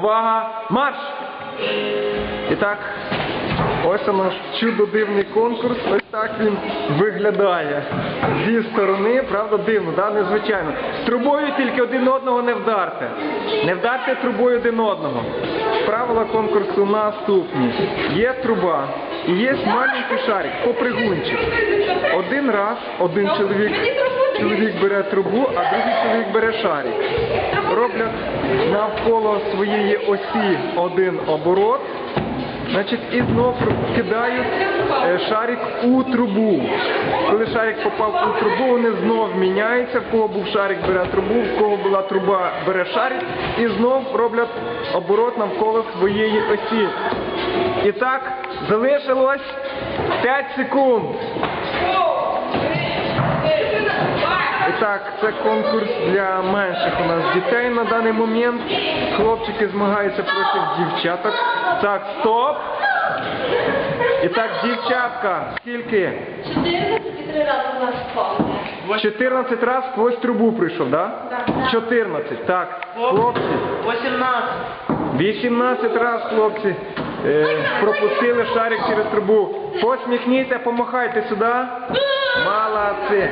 Увага! Марш! І так, ось у нас чудо-дивний конкурс. Ось так він виглядає. Зі сторони, правда, дивно, да? незвичайно. Трубою тільки один одного не вдарте. Не вдарте трубою один одного. Правила конкурсу наступні. Є труба і є маленький шарик, попригунчик. Один раз один чоловік, чоловік бере трубу, а другий чоловік бере шарик. Роблять навколо своєї осі один оборот. Значить, і знов кидають е, шарик у трубу. Коли шарик попав у трубу, вони знов міняються. В кого був шарик, бере трубу, в кого була труба, бере шарик і знов роблять оборот навколо своєї осі. І так, залишилось 5 секунд. І так, це конкурс для менших у нас дітей на даний момент. Хлопчики змагаються проти дівчаток. Так, стоп. І так, дівчатка, скільки? 14 рази у нас впало. 14 раз сквозь трубу прийшов, да? Так. 14, так. Хлопці, 18. 18 раз, хлопці, е, пропустили шарик через трубу. Посміхніться, помахайте сюди. Молодці.